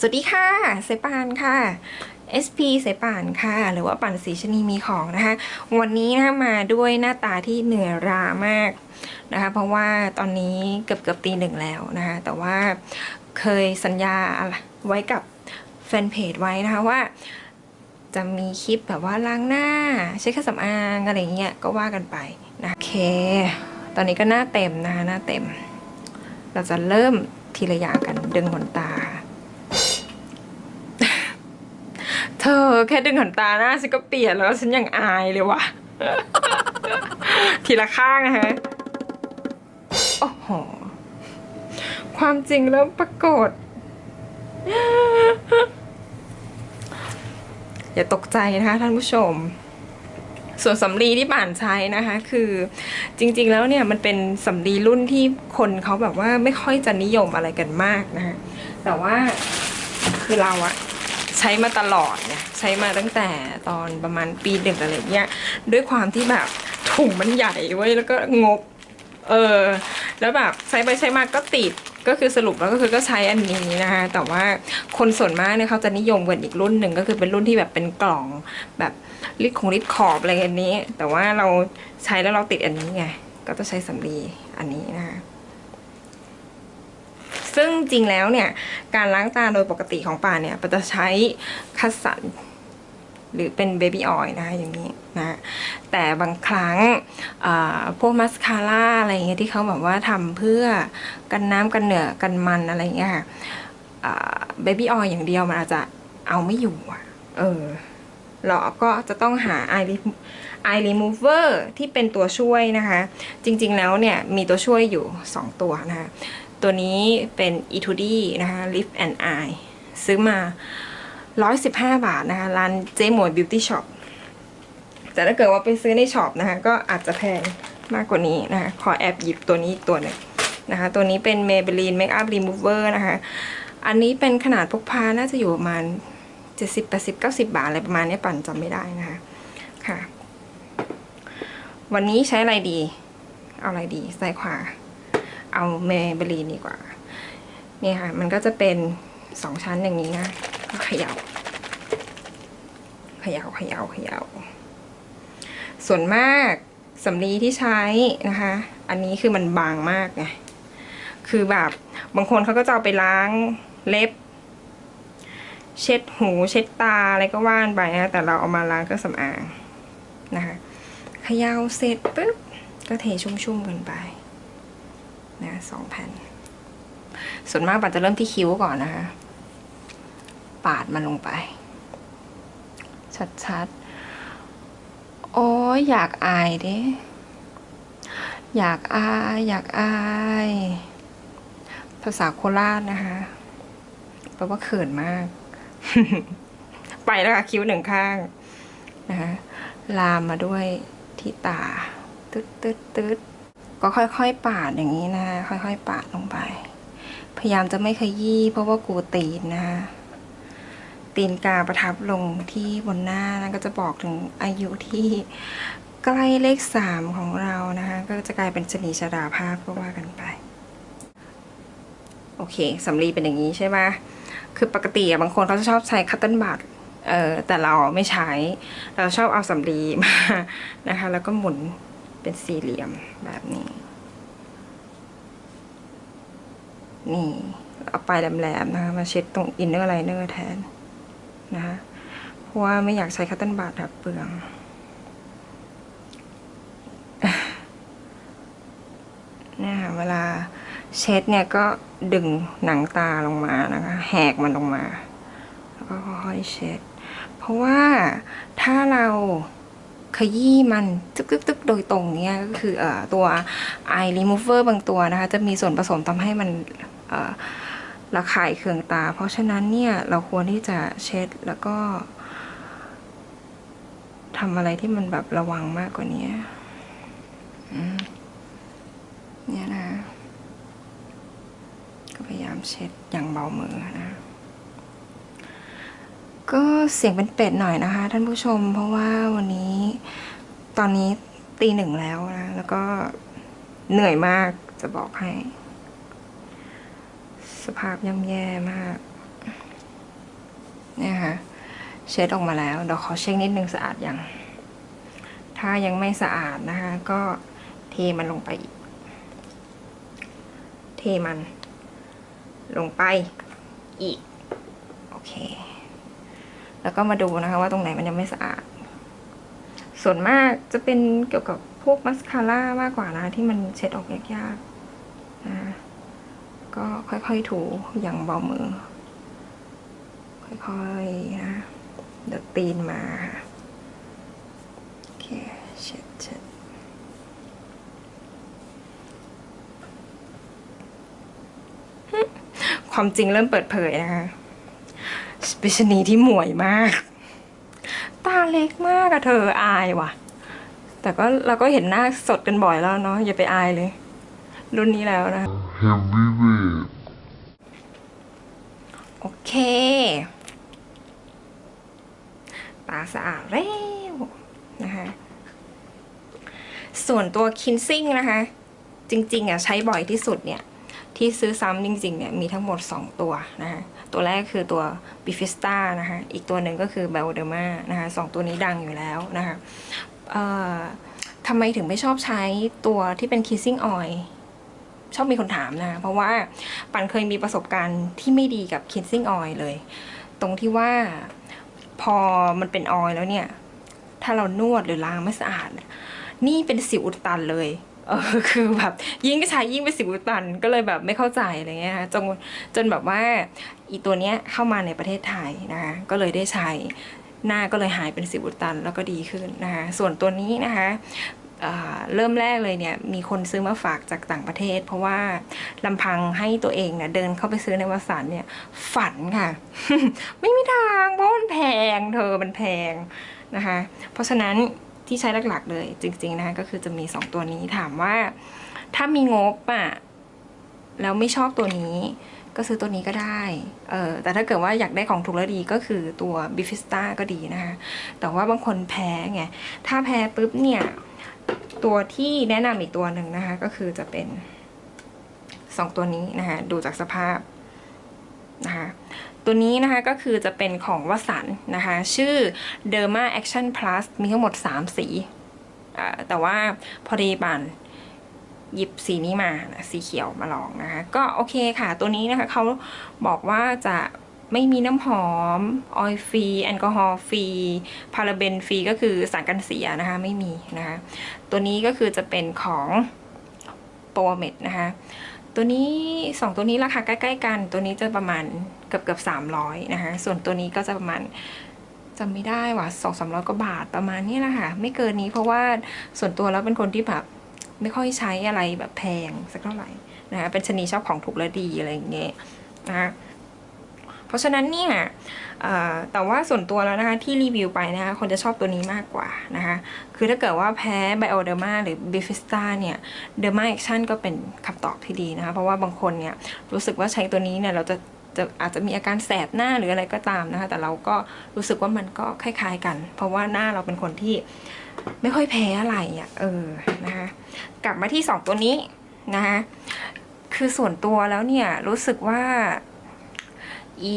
สวัสดีค่ะเสายป่านค่ะ SP เสายป่านค่ะ หรือว่าป่านสีชนีมีของนะคะ วันนี้นะคะมาด้วยหน้าตาที่เหนื่อยรามากนะคะ เพราะว่าตอนนี้เกือบเกือบตีหนึ่งแล้วนะคะ แต่ว่าเคยสัญญาอะไรไว้กับแฟนเพจไว้นะคะว่าจะมีคลิปแบบว่าล้างหน้า ใช้เครื่องสำอางอะไรเงี้ยก็ว่ากันไปนะโอเค ตอนนี้ก็หน้าเต็มนะคะหน้าเต็ม เราจะเริ่มทีละอย่างกันดึงขนตาค่ะ เธอแค่ดึงขนตาหน้าฉันก็เปลี่ยนแล้วฉันยังอายเลยว่ะ ทีละข้างนะฮะ โอ้โห ความจริงเริ่มปรากฏ อย่าตกใจนะคะท่านผู้ชม ส่วนสำลีที่ป่านใช้นะคะ คือจริง ๆ แล้วเนี่ยมันเป็นสำลีรุ่นที่คนเขาแบบว่าไม่ค่อยจะนิยมอะไรกันมากนะคะแต่ว่าคือเราอะ ใช้มาตลอดเนี่ยใช้มาตั้งแต่ตอนประมาณปีหนึ่งอะไรเงี้ยด้วยความที่แบบถุงมันใหญ่เว้ยแล้วก็งบเออแล้วแบบใช้ไปใช้มาก็ติดก็คือสรุปแล้วก็คือก็ใช้อันนี้นะคะแต่ว่าคนส่วนมากเนี่ยเขาจะนิยมกันอีกรุ่นหนึ่งก็คือเป็นรุ่นที่แบบเป็นกล่องแบบลิดของลิดขอบอะไรอันนี้ แต่ว่าเราใช้แล้วเราติดอันนี้ไงก็จะใช้สำลีอันนี้นะคะ ซึ่งจริงแล้วเนี่ยการล้างตาโดยปกติของป่าเนี่ยปาจะใช้คัสสันหรือเป็นเบบี้ออยล์นะคะอย่างนี้นะแต่บางครั้งพวกมัสคาร่าอะไรอย่างเงี้ยที่เขาแบบว่าทำเพื่อกันน้ำกันเหนือกันมันอะไรอย่างเงี้ยค่ะเบบี้ออยล์อย่างเดียวมันอาจจะเอาไม่อยู่เออเราก็จะต้องหา eye rem- eye remover ที่เป็นตัวช่วยนะคะ จริงๆแล้วเนี่ยมีตัวช่วยอยู่ 2 ตัวนะคะ ตัวนี้เป็น e 2 d นะคะ Lift and Eye ซื้อมา 115 บาทนะคะ ร้านเจ๊หมวยบิวตี้ช็อปแต่ถ้าเกิดว่าไปซื้อในช็อปนะคะ ก็อาจจะแพงมากกว่านี้นะคะ ขอแอบหยิบตัวนี้ตัวหนึ่งนะคะ ตัวนี้เป็น Maybelline Makeup Remover นะคะ อันนี้เป็นขนาดพกพา น่าจะอยู่ประมาณ 70 80 90 บาท อะไรประมาณนี้ปั่นจำไม่ได้นะคะ ค่ะ วันนี้ใช้อะไรดี เอาอะไรดี ซ้ายขวา เอา Maybelline ดีกว่าเนี่ยค่ะ มันก็จะเป็นสองชั้นอย่างนี้นะก็เขยา่าเขยา่าเขยา่าเขย่าส่วนมากสำลีที่ใช้นะคะ อันนี้คือมันบางมากไงคือแบบบางคนเขาก็จะเอาไปล้างเล็บ เช็ดหูเช็ดตาอะไรก็ว่านไปนะแต่เราเอามาล้างเครื่องสำอางนะคะเขย่าเสร็จปุ๊บก็เทชุ่มๆกันไป นะสองแผ่น ส่วนมากปันจะเริ่มที่คิ้วก่อนนะคะ ปาดมันลงไป ชัดๆ โอ้ยอยากอายเด้อยากอาย อยากอาย ภาษาโคราชนะคะแปลว่าเขินมาก ไปแล้วค่ะ คิ้วหนึ่งข้างนะคะลามมาด้วยที่ตา ตึ๊ดตึ๊ดตึ๊ด ก็ค่อยๆ ปาดอย่างนี้นะ ค่อยๆ ปาดลงไป พยายามจะไม่ขยี้เพราะว่ากลัวตีนนะคะตีนกาประทับลงที่บนหน้านั่นก็จะบอกถึงอายุที่ใกล้เลขสามของเรานะคะ ก็จะกลายเป็นชนีชราภาพก็ว่ากันไป โอเคสำลีเป็นอย่างนี้ใช่ไหมคือปกติบางคนเขาจะชอบใช้คัตเติ้ลบัตเออแต่เราไม่ใช้ เราชอบเอาสำลีมานะคะ แล้วก็หมุน เป็นสี่เหลี่ยมแบบนี้ นี่เอาปลายแหลมๆนะคะมาเช็ดตรงอินเนอร์ไลเนอร์แทนนะคะเพราะว่าไม่อยากใช้คัตเติ้ลบาร์แบบเปลืองเนี่ยค่ะเวลาเช็ดเนี่ยก็ดึงหนังตาลงมานะคะ แหกมันลงมา แล้วก็ค่อยเช็ด เพราะว่าถ้าเรา ขยี้มันตึกๆๆโดยตรงเนี่ยก็คืออตัว eye remover บางตัวนะคะ จะมีส่วนผสมทำให้มันระคายเคืองตา เพราะฉะนั้นเนี่ยเราควรที่จะเช็ดแล้วก็ทำอะไรที่มันแบบระวังมากกว่านี้เนี่ยนะ ก็พยายามเช็ดอย่างเบามือนะ ก็เสียงเป็นเป็ดหน่อยนะคะ ท่านผู้ชม เพราะว่าวันนี้ตอนนี้ตีหนึ่งแล้วนะ แล้วก็เหนื่อยมากจะบอกให้ สภาพย่ำแย่มาก เนี่ยค่ะ เช็ดออกมาแล้ว เดี๋ยวขอเช็คนิดนึงสะอาดยัง ถ้ายังไม่สะอาดนะคะ ก็เทมันลงไปอีก เทมัน ลงไปอีก โอเค แล้วก็มาดูนะคะว่าตรงไหนมันยังไม่สะอาด ส่วนมากจะเป็นเกี่ยวกับพวกมัสคาร่ามากกว่านะที่มันเช็ดออกยากๆนะก็ค่อยๆถูอย่างเบามือ ค่อยๆนะเดี๋ยวตีนมาค่ะโอเคเช็ดเช็ดความจริงเริ่มเปิดเผยนะคะ สปิชนีที่หมวยมาก ตาเล็กมากอะเธออายว่ะ แต่ก็เราก็เห็นหน้าสดกันบ่อยแล้วเนาะอย่าไปอายเลย รุ่นนี้แล้วนะโอเค ตาสะอาดแล้วนะคะส่วนตัวคินซิ่งนะคะ จริงๆอะใช้บ่อยที่สุดเนี่ย ที่ซื้อซ้ำจริงๆเนี่ยมีทั้งหมด 2 ตัวนะคะ ตัวแรกคือตัว b i f i s t a นะคะอีกตัวหนึ่งก็คือ b e l d e r m a นะคะสองตัวนี้ดังอยู่แล้วนะคะทำไมถึงไม่ชอบใช้ตัวที่เป็น kissing oil ชอบมีคนถามนะเพราะว่าปันเคยมีประสบการณ์ที่ไม่ดีกับ kissing oil เลย ตรงที่ว่าพอมันเป็นออยล์แล้วเนี่ย ถ้าเรานวดหรือล้างไม่สะอาด นี่เป็นสิวอุดตันเลย เออคือแบบยิ่งก็ใช้ยิ่งเป็นสิวอุดตันก็เลยแบบไม่เข้าใจอะไรเงี้ยค่ะจนจนแบบว่าอีตัวเนี้ยเข้ามาในประเทศไทยนะคะก็เลยได้ใช้หน้าก็เลยหายเป็นสิวอุดตันแล้วก็ดีขึ้นนะคะส่วนตัวนี้นะคะเริ่มแรกเลยเนี่ยมีคนซื้อมาฝากจากต่างประเทศ เพราะว่าลำพังให้ตัวเองเนี่ยเดินเข้าไปซื้อในวสันเนี่ยฝันค่ะ ไม่มีทางเพราะมันแพงเธอมันแพงนะคะ เพราะฉะนั้น ที่ใช้หลักๆเลย จริงๆนะคะก็คือจะมี 2 ตัวนี้ถามว่า ถ้ามีงบอะแล้วไม่ชอบตัวนี้ ก็ซื้อตัวนี้ก็ได้เออแต่ถ้าเกิดว่าอยากได้ของถูกและดีก็คือตัวบิฟิสตาก็ดีนะคะแต่ว่าบางคนแพ้ไงถ้าแพ้ปุ๊บเนี่ยตัวที่แนะนำอีกตัวหนึ่งนะคะ ก็คือจะเป็น 2 ตัวนี้นะคะดูจากสภาพนะคะ ตัวนี้นะคะก็คือจะเป็นของวสันนะคะ ชื่อ Derma Action Plus มีทั้งหมด 3 สี แต่ว่าพอดีปันหยิบสีนี้มานะสีเขียวมาลองนะคะ ก็โอเคค่ะตัวนี้นะคะเขาบอกว่าจะไม่มีน้ำหอม ออยฟรี แอลกอฮอล์ฟรี พาราเบนฟรี ก็คือสารกันเสียนะคะ ไม่มีนะคะ ตัวนี้ก็คือจะเป็นของโปรเมดนะคะ ตัวนี้สองตัวนี้ราคาใกล้ ๆ กัน ตัวนี้จะประมาณ เกือบเกือบสามร้อยนะคะส่วนตัวนี้ก็จะประมาณจำไม่ได้ว่ะสองสามร้อยกว่าบาทประมาณนี้แหละค่ะไม่เกินนี้เพราะว่าส่วนตัวแล้วเป็นคนที่แบบไม่ค่อยใช้อะไรแบบแพงสักเท่าไหร่นะคะเป็นชนีชอบของถูกและดีอะไรอย่างเงี้ยนะคะเพราะฉะนั้นเนี่ยแต่ว่าส่วนตัวแล้วนะคะที่รีวิวไปนะคะคนจะชอบตัวนี้มากกว่านะคะคือถ้าเกิดว่าแพ้ไบโอเดอร์มาหรือบิฟิสตาเนี่ยเดอร์มาแอคชั่นก็เป็นคำตอบที่ดีนะคะเพราะว่าบางคนเนี่ยรู้สึกว่าใช้ตัวนี้เนี่ยเราจะ จะอาจจะมีอาการแสบหน้าหรืออะไรก็ตามนะคะ แต่เราก็รู้สึกว่ามันก็คล้าย ๆกัน เพราะว่าหน้าเราเป็นคนที่ไม่ค่อยแพ้อะไรอะเออนะคะกลับมาที่สองตัวนี้นะคะคือส่วนตัวแล้วเนี่ยรู้สึกว่าอี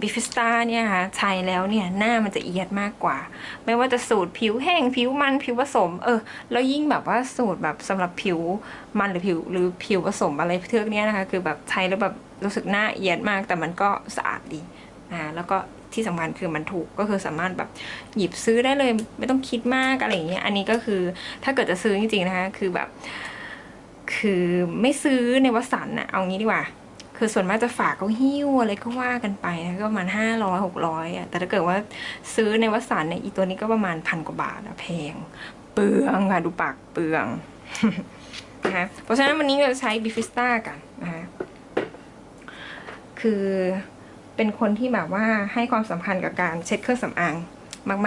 บิฟิสตาเนี่ยค่ะใช้แล้วเนี่ยหน้ามันจะเอียดมากกว่า ไม่ว่าจะสูตรผิวแห้งผิวมันผิวผสม เออ แล้วยิ่งแบบว่าสูตรแบบสำหรับผิวมันหรือผิวหรือผิวผสมอะไรเทือกเนี้ยนะคะ คือแบบใช้แล้วแบบ รู้สึกหน้าเอียดมากแต่มันก็สะอาดดีนะคะแล้วก็ที่สำคัญคือมันถูกก็คือสามารถแบบหยิบซื้อได้เลย ไม่ต้องคิดมากอะไรอย่างเงี้ยอันนี้ก็คือถ้าเกิดจะซื้อจริงๆนะคะ คือแบบ คือไม่ซื้อในวสันต์นะเอางี้ดีกว่า คือส่วนมากจะฝากเขาหิ้วอะไรก็ว่ากันไปนะก็ประมาณห้าร้อยหกร้อยอะแต่ถ้าเกิดว่าซื้อในวสันต์เนี่ยอีตัวนี้ก็ประมาณพันกว่าบาทอะแพง เปลืองค่ะดูปากเปลืองนะคะเพราะฉะนั้นวันนี้เราจะใช้บิฟิสต้ากันนะคะ คือเป็นคนที่แบบว่าให้ความสำคัญกับการเช็ดเครื่องสำอาง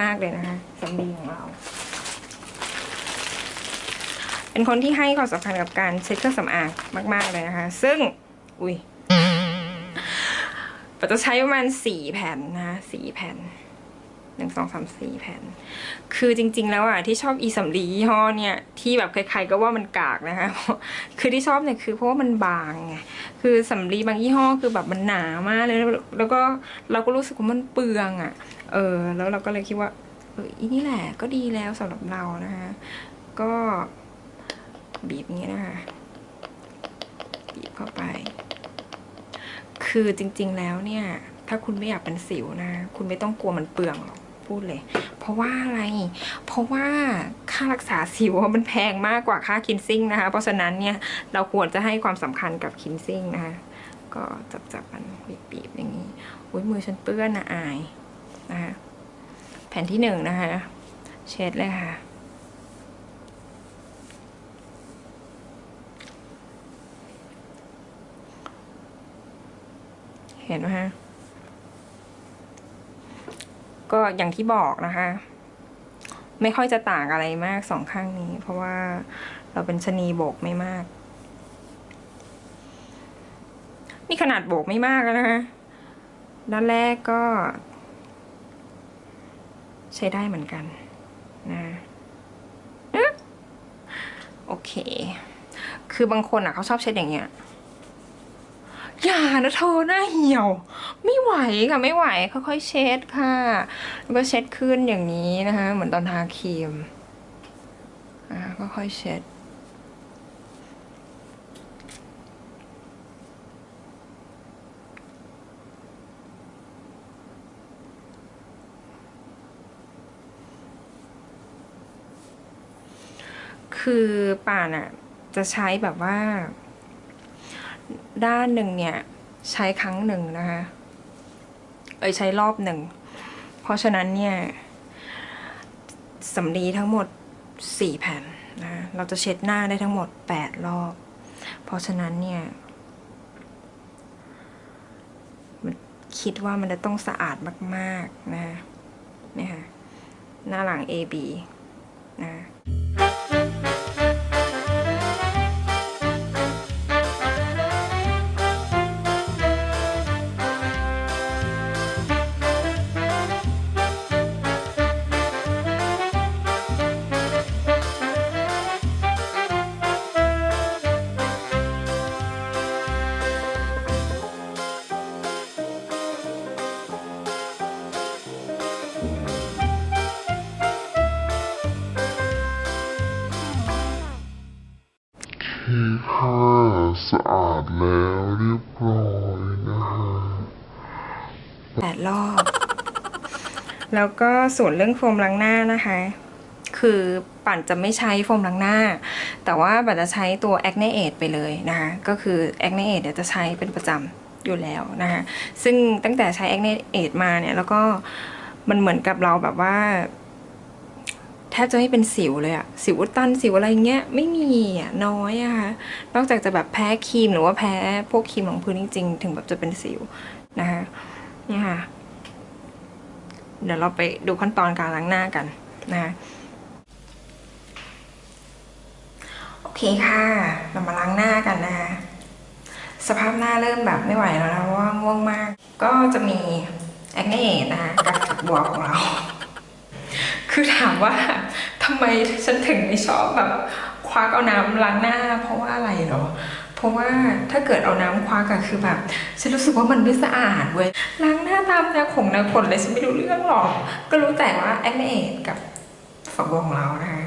มาก ๆ เลยนะคะสามีของเรา เป็นคนที่ให้ความสำคัญกับการเช็ดเครื่องสำอางมาก ๆ เลยนะคะ ซึ่ง อุ้ยปัจะใช้ประมาณสี่แผ่นนะสี่แผ่น หนึ่งสองสามสี่แผ่น คือจริง ๆ แล้วอะที่ชอบอีสำลียี่ห้อเนี่ยที่แบบใครๆก็ว่ามันกากนะคะ คือที่ชอบเนี่ยคือเพราะว่ามันบางไง คือสำลีบางยี่ห้อคือแบบมันหนามากเลยแล้วก็เราก็รู้สึกว่ามันเปลืองอะ เออ แล้วเราก็เลยคิดว่า เอออีนี่แหละก็ดีแล้วสำหรับเรานะคะ ก็บีบอย่างนี้นะคะ บีบเข้าไป คือจริง ๆ แล้วเนี่ยถ้าคุณไม่อยากเป็นสิวนะ คุณไม่ต้องกลัวมันเปลืองหรอก พูดเลย เพราะว่าอะไร เพราะว่าค่ารักษาสิวมันแพงมากกว่าค่าคินซิ่งนะคะ เพราะฉะนั้นเนี่ยเราควรจะให้ความสำคัญกับคินซิ่งนะคะ ก็จับจับมันบีบๆอย่างนี้อุ้ยมือฉันเปื้อนนะอายนะคะแผ่นที่หนึ่งนะคะ เช็ดเลยค่ะเห็นไหมฮะ ก็อย่างที่บอกนะคะ ไม่ค่อยจะต่างอะไรมากสองข้างนี้ เพราะว่าเราเป็นชนีโบกไม่มาก นี่ขนาดโบกไม่มากแล้วนะคะด้านแรกก็ ใช้ได้เหมือนกันนะอึ๊ะโอเค คือบางคนอะเขาชอบเช็ดอย่างเงี้ย อย่านะเธอหน้าเหี่ยว ไม่ไหวค่ะไม่ไหวค่อยๆเช็ดค่ะ แล้วก็เช็ดขึ้นอย่างนี้นะคะ เหมือนตอนทาครีมอ่าค่อยๆเช็ดคือป่านอะจะใช้แบบว่า ด้านหนึ่งเนี่ย ใช้ครั้งหนึ่งนะคะ เอ้ยใช้รอบหนึ่ง เพราะฉะนั้นเนี่ยสำลีทั้งหมดสี่แผ่นนะเราจะเช็ดหน้าได้ทั้งหมดแปดรอบ เพราะฉะนั้นเนี่ยมันคิดว่ามันจะต้องสะอาดมาก ๆ นะเนี่ยค่ะหน้าหลัง AB นะ แล้วเรียบร้อยนะฮะแปดรอบ แล้วก็ส่วนเรื่องโฟมล้างหน้านะคะ คือปั่นจะไม่ใช้โฟมล้างหน้า แต่ว่าปั่นจะใช้ตัว Acne Aid ไปเลยนะคะ ก็คือ Acne Aid เดี๋ยวจะใช้เป็นประจำอยู่แล้วนะคะ ซึ่งตั้งแต่ใช้ Acne Aid มาเนี่ย แล้วก็มันเหมือนกับเราแบบว่า ทบจะไม่เป็นสิวเลยอะสิวตันสิวอะไรเงี้ยไม่มีอะน้อยอะค่ะนอกจากจะแบบแพ้ครีมหรือว่าแพ้พวกครีมรองพื้นจริงๆ ถึงแบบจะเป็นสิวนะคะนี่ค่ะ เดี๋ยวเราไปดูขั้นตอนการล้างหน้ากันนะคะโอเคค่ะ เรามาล้างหน้ากันนะคะสภาพหน้าเริ่มแบบไม่ไหวแล้วนะเพราะว่าง่วงมาก ก็จะมีแอคเน่นะคะกับฝักบัวของเรา คือถามว่าทำไมฉันถึงไม่ชอบแบบควักเอาน้ำล้างหน้า เพราะว่าอะไรเหรอเพราะว่าถ้าเกิดเอาน้ำควักอะคือแบบฉันรู้สึกว่ามันไม่สะอาดเว้ยล้างหน้าตามแนวขงแนวขนเลยฉันไม่รู้เรื่องหรอก ก็รู้แต่ว่าแอคเนตกับฝักบัวของเรานะคะ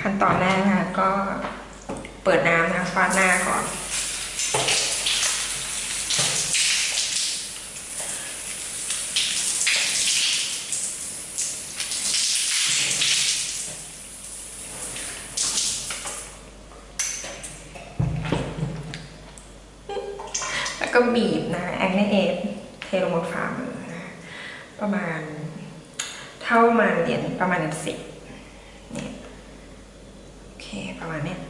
ขั้นตอนแรกนะคะก็เปิดน้ำนะคะฟาดหน้าก่อน ก็บีบนะแอคเนเอทเทลงบนฝ่ามือนะประมาณ เท่ามาเหรียญประมาณสิบเนี่ยโอเคประมาณเนี้ย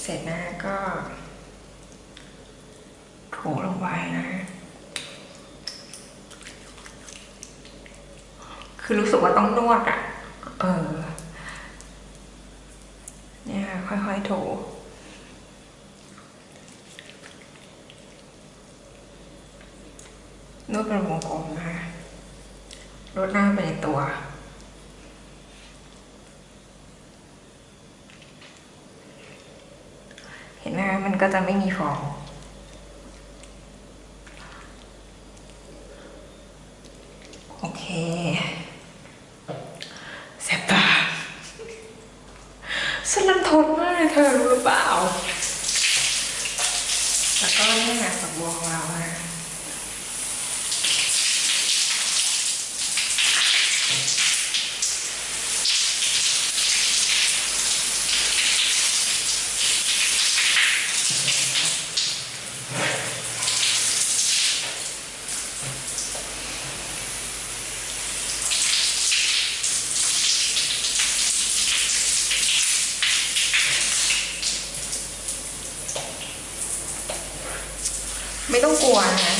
เสร็จนะก็ถูลงไปนะ คือรู้สึกว่าต้องนวดอะ เออ เนี่ยค่ะค่อยๆถู นวดเป็นวงกลมนะคะลดหน้าไปในตัว เห็นไหมคะมัน ก็จะไม่มีฟอง โอเคเสียบตาฉันรันทนมากเลยเธอรู้หรือเปล่า แล้วก็นี่ไงฝักบัวของเรานะ ไม่ต้องกลัวนะคะ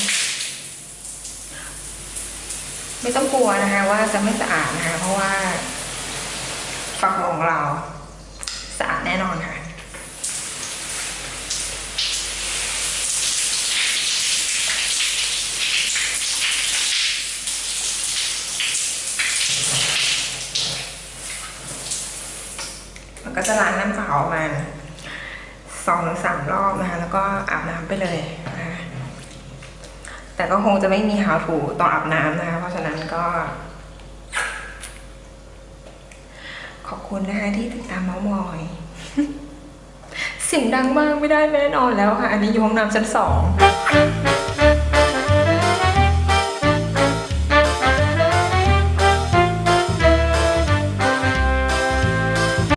ไม่ต้องกลัวนะคะว่าจะไม่สะอาดนะคะเพราะว่าฝักบัวของเราสะอาดแน่นอนค่ะมันก็จะล้างน้ำเปล่าประมาณสองถึงสามรอบนะคะ แล้วก็อาบน้ำไปเลย แต่ก็คงจะไม่มีหาวถูตอนอาบน้ำนะคะ เพราะฉะนั้นก็ ขอบคุณนะคะที่ติดตามเมาส์มอย เสียงดังมากไม่ได้แน่นอนแล้วค่ะ อันนี้อยู่ห้องน้ำชั้นสอง